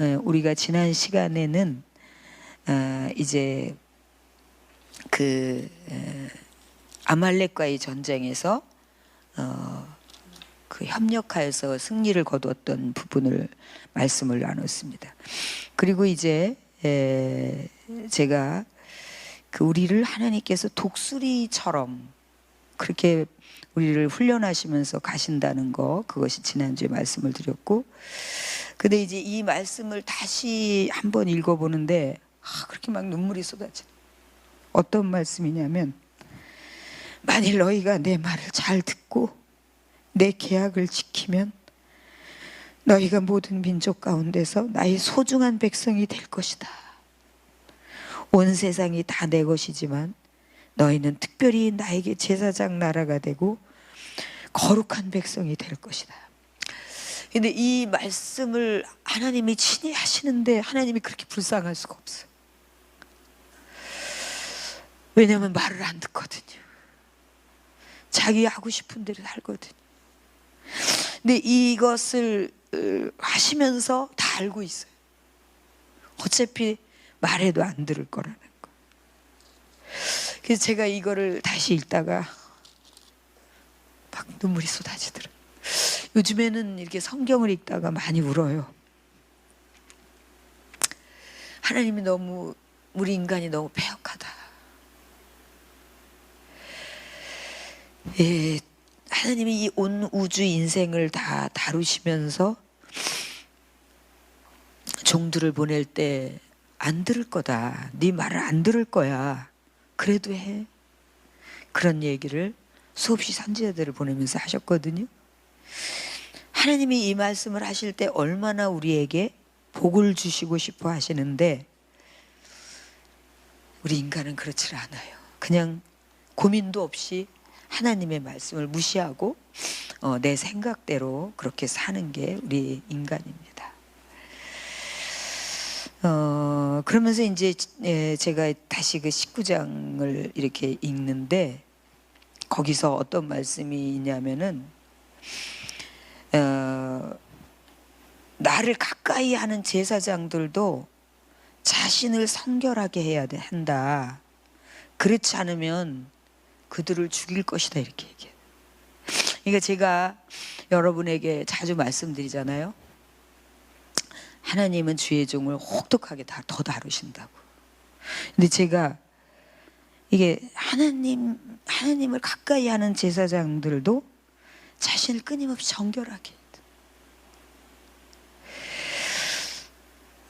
어, 우리가 지난 시간에는 어, 이제 그 에, 아말렉과의 전쟁에서 어, 그 협력하여서 승리를 거두었던 부분을 말씀을 나눴습니다. 그리고 이제 에, 제가 그 우리를 하나님께서 독수리처럼 그렇게 우리를 훈련하시면서 가신다는 거 그것이 지난주에 말씀을 드렸고 근데 이제 이 말씀을 다시 한번 읽어보는데 아, 그렇게 막 눈물이 쏟아져 어떤 말씀이냐면 만일 너희가 내 말을 잘 듣고 내 계약을 지키면 너희가 모든 민족 가운데서 나의 소중한 백성이 될 것이다. 온 세상이 다 내 것이지만 너희는 특별히 나에게 제사장 나라가 되고 거룩한 백성이 될 것이다. 근데 이 말씀을 하나님이 친히 하시는데 하나님이 그렇게 불쌍할 수가 없어요. 왜냐하면 말을 안 듣거든요. 자기 하고 싶은 대로 살거든요. 근데 이것을 어, 하시면서 다 알고 있어요. 어차피 말해도 안 들을 거라는 거. 그래서 제가 이거를 다시 읽다가 막 눈물이 쏟아지더라고요. 요즘에는 이렇게 성경을 읽다가 많이 울어요. 하나님이 너무 우리 인간이 너무 패역하다. 예, 하나님이 이 온 우주 인생을 다 다루시면서 종들을 보낼 때 안 들을 거다. 네 말을 안 들을 거야. 그래도 해. 그런 얘기를 수없이 선지자들을 보내면서 하셨거든요. 하나님이 이 말씀을 하실 때 얼마나 우리에게 복을 주시고 싶어 하시는데 우리 인간은 그렇지 않아요. 그냥 고민도 없이 하나님의 말씀을 무시하고 어, 내 생각대로 그렇게 사는 게 우리 인간입니다. 어, 그러면서 이제 예, 제가 다시 그 19장을 이렇게 읽는데 거기서 어떤 말씀이 있냐면은 어, 나를 가까이 하는 제사장들도 자신을 성결하게 해야 돼, 한다. 그렇지 않으면 그들을 죽일 것이다 이렇게 얘기해요. 그러니까 제가 여러분에게 자주 말씀드리잖아요. 하나님은 주의 종을 혹독하게 다, 더 다루신다고. 근데 제가 이게 하나님 하나님을 가까이 하는 제사장들도 자신을 끊임없이 정결하게.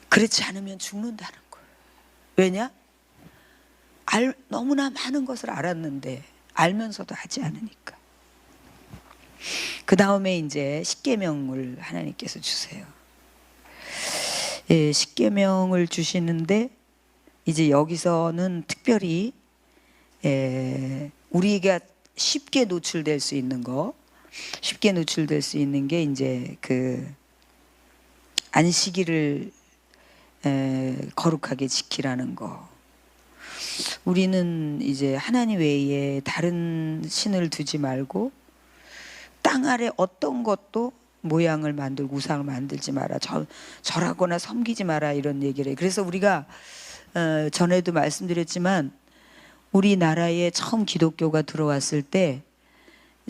그렇지 않으면 죽는다는 거예요. 왜냐? 알, 너무나 많은 것을 알았는데 알면서도 하지 않으니까. 그 다음에 이제 십계명을 하나님께서 주세요. 예, 십계명을 주시는데 이제 여기서는 특별히 예, 우리가 쉽게 노출될 수 있는 거, 쉽게 노출될 수 있는 게 이제 그 안식일을 에, 거룩하게 지키라는 거. 우리는 이제 하나님 외에 다른 신을 두지 말고 땅 아래 어떤 것도 모양을 만들고 우상을 만들지 마라. 절, 절하거나 섬기지 마라 이런 얘기를 해. 그래서 우리가 어, 전에도 말씀드렸지만 우리나라에 처음 기독교가 들어왔을 때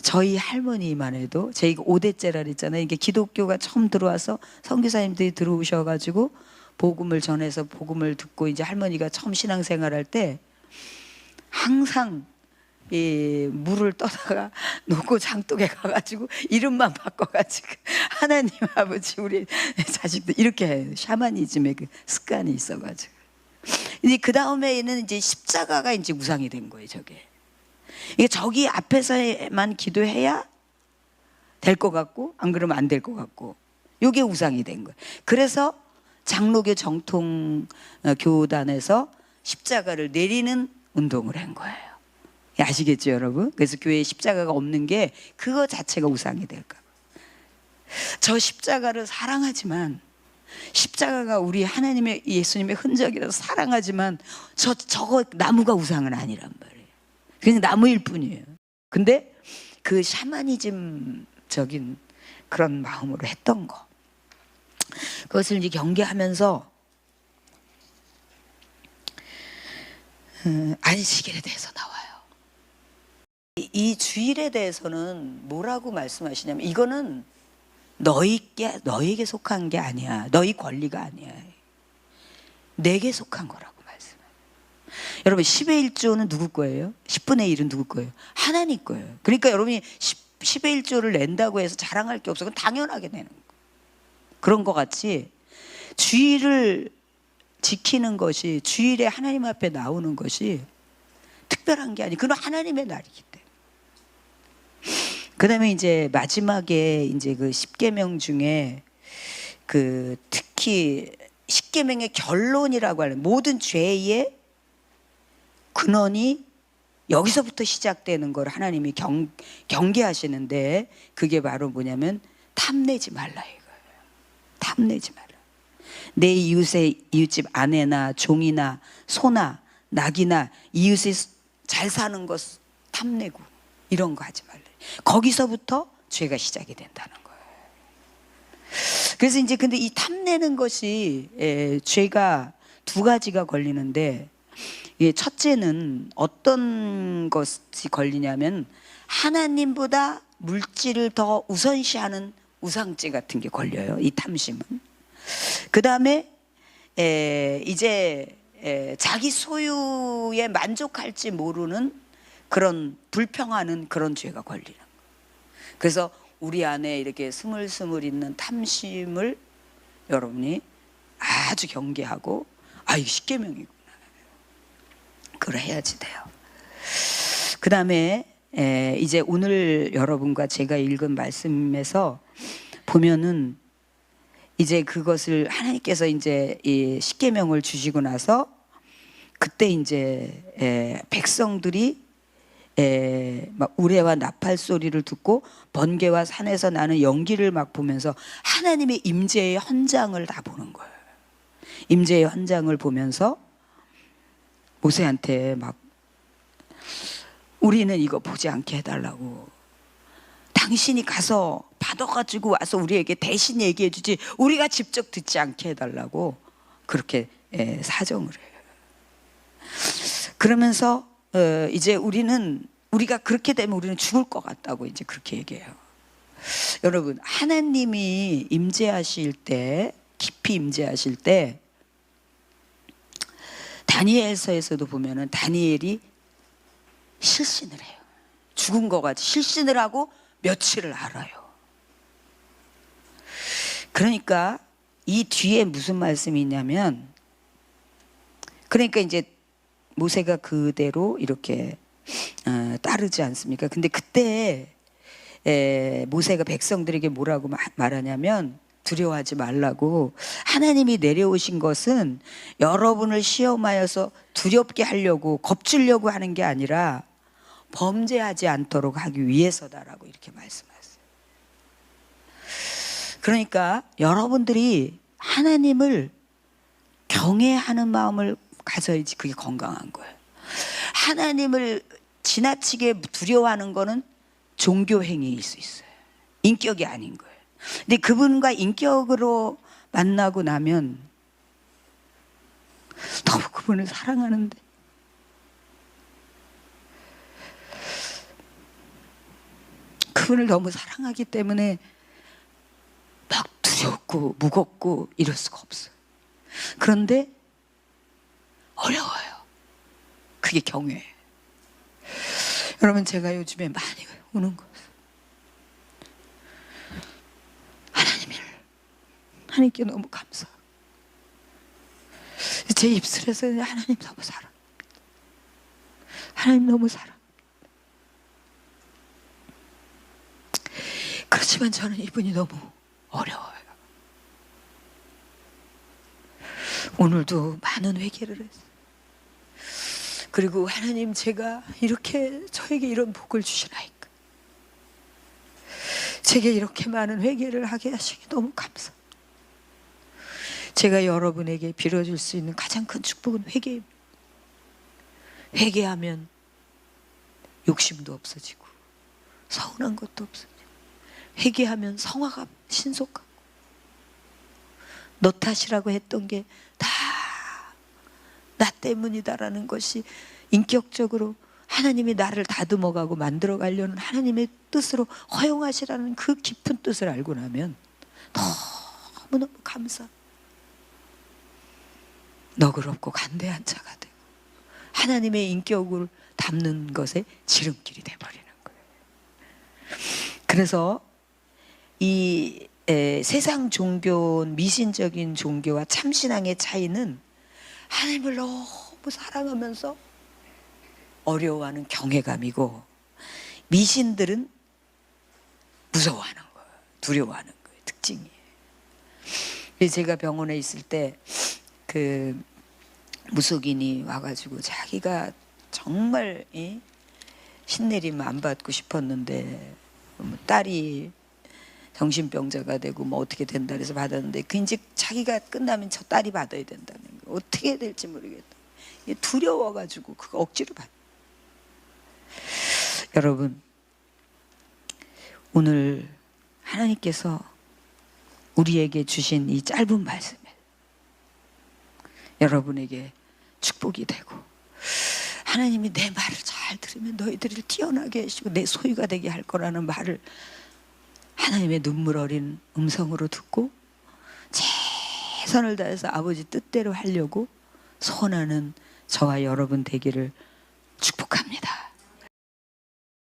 저희 할머니만 해도 저희가 5대째라 그랬잖아요. 이게 기독교가 처음 들어와서 선교사님들이 들어오셔가지고 복음을 전해서 복음을 듣고 이제 할머니가 처음 신앙생활할 때 항상 이 물을 떠다가 놓고 장독에 가가지고 이름만 바꿔가지고 하나님 아버지 우리 자식들 이렇게 해요. 샤머니즘의 그 습관이 있어가지고 이제 그 다음에는 이제 십자가가 이제 우상이 된 거예요. 저게 이게 저기 앞에서만 기도해야 될 것 같고 안 그러면 안 될 것 같고 요게 우상이 된 거예요. 그래서 장로교 정통 어, 교단에서 십자가를 내리는 운동을 한 거예요. 아시겠죠, 여러분? 그래서 교회에 십자가가 없는 게 그거 자체가 우상이 될까. 저 십자가를 사랑하지만 십자가가 우리 하나님의 예수님의 흔적이라서 사랑하지만 저 저거 나무가 우상은 아니란 말이에요. 그냥 나무일 뿐이에요. 근데 그 샤머니즘적인 그런 마음으로 했던 거. 그것을 이제 경계하면서 음, 안식일에 대해서 나와요. 이, 이 주일에 대해서는 뭐라고 말씀하시냐면 이거는 너희께 너희에게 속한 게 아니야. 너희 권리가 아니야. 내게 속한 말씀해요. 여러분 10의 1조는 누구 거예요? 10분의 1은 누구 거예요? 하나님 거예요. 그러니까 여러분이 10, 10의 1조를 낸다고 해서 자랑할 게 없어. 그건 당연하게 내는 거. 그런 것 같이 주일을 지키는 것이 주일에 하나님 앞에 나오는 것이 특별한 게 아니. 그건 하나님의 날이기 때문에. 그다음에 이제 마지막에 이제 그 십계명 중에 그 특히 십계명의 결론이라고 하는 모든 죄의 근원이 여기서부터 시작되는 걸 하나님이 경, 경계하시는데 그게 바로 뭐냐면 탐내지 말라 이거예요. 탐내지 말라. 내 이웃의 이웃집 아내나 종이나 소나 낙이나 이웃이 잘 사는 것 탐내고 이런 거 하지 말래. 거기서부터 죄가 시작이 된다는 거예요. 그래서 이제 근데 이 탐내는 것이 에, 죄가 두 가지가 걸리는데 예, 첫째는 어떤 것이 걸리냐면 하나님보다 물질을 더 우선시하는 우상죄 같은 게 걸려요. 이 탐심은. 그 다음에 이제 에, 자기 소유에 만족할지 모르는 그런 불평하는 그런 죄가 걸리는 거예요. 그래서 우리 안에 이렇게 스물스물 있는 탐심을 여러분이 아주 경계하고 아 이거 십계명이구나. 그걸 해야지 돼요. 그 다음에 이제 오늘 여러분과 제가 읽은 말씀에서 보면은 이제 그것을 하나님께서 이제 이 십계명을 주시고 나서 그때 이제 에, 백성들이 에, 막 우레와 나팔 소리를 듣고 번개와 산에서 나는 연기를 막 보면서 하나님의 임재의 현장을 다 보는 거예요. 임재의 현장을 보면서 모세한테 막 우리는 이거 보지 않게 해달라고 당신이 가서 받아가지고 와서 우리에게 대신 얘기해 주지 우리가 직접 듣지 않게 해달라고 그렇게 예, 사정을 해요. 그러면서 어, 이제 우리는 우리가 그렇게 되면 우리는 죽을 것 같다고 이제 그렇게 얘기해요. 여러분 하나님이 임재하실 때 깊이 임재하실 때 다니엘서에서도 보면은 다니엘이 실신을 해요. 죽은 거 같이 실신을 하고 며칠을 알아요. 그러니까 이 뒤에 무슨 말씀이 있냐면 그러니까 이제 모세가 그대로 이렇게 어, 따르지 않습니까? 근데 그때 에, 모세가 백성들에게 뭐라고 마- 말하냐면 두려워하지 말라고 하나님이 내려오신 것은 여러분을 시험하여서 두렵게 하려고 겁주려고 하는 게 아니라 범죄하지 않도록 하기 위해서다라고 이렇게 말씀하셨어요. 그러니까 여러분들이 하나님을 경외하는 마음을 가져야지 그게 건강한 거예요. 하나님을 지나치게 두려워하는 거는 종교 행위일 수 있어요. 인격이 아닌 거예요. 근데 그분과 인격으로 만나고 나면 너무 그분을 사랑하는데 그분을 너무 사랑하기 때문에 막 두렵고 무겁고 이럴 수가 없어요. 그런데 어려워요. 그게 경외예요. 여러분 제가 요즘에 많이 우는 거 하나님을 하나님께 너무 감사. 제 입술에서 하나님 너무 사랑. 하나님 너무 사랑. 그렇지만 저는 이분이 너무 어려워요. 오늘도 많은 회개를 했어요. 그리고 하나님 제가 이렇게 저에게 이런 복을 주시나이까. 제게 이렇게 많은 회개를 하게 하시기 너무 감사. 제가 여러분에게 빌어줄 수 있는 가장 큰 축복은 회개입니다. 회개하면 욕심도 없어지고 서운한 것도 없어지고 회개하면 성화가 신속하고 너 탓이라고 했던 게 다 나 때문이다라는 것이 인격적으로 하나님이 나를 다듬어가고 만들어 가려는 하나님의 뜻으로 허용하시라는 그 깊은 뜻을 알고 나면 너무너무 감사. 너그럽고 간대한 자가 되고 하나님의 인격을 담는 것에 지름길이 돼버리는 거예요. 그래서 이 에, 세상 종교, 미신적인 종교와 참신앙의 차이는 하나님을 너무 사랑하면서 어려워하는 경외감이고 미신들은 무서워하는 거예요. 두려워하는 거예요. 특징이에요. 제가 병원에 있을 때 그 무속인이 와가지고 자기가 정말 이 신내림 안 받고 싶었는데 뭐 딸이 정신병자가 되고 뭐 어떻게 된다 그래서 받았는데 그 이제 자기가 끝나면 저 딸이 받아야 된다는 거. 어떻게 될지 모르겠다. 두려워가지고 그거 억지로 받 여러분 오늘 하나님께서 우리에게 주신 이 짧은 말씀에 여러분에게 축복이 되고 하나님이 내 말을 잘 들으면 너희들을 뛰어나게 하시고 내 소유가 되게 할 거라는 말을 하나님의 눈물 어린 음성으로 듣고 최선을 다해서 아버지 뜻대로 하려고 소원하는 저와 여러분 되기를 축복합니다.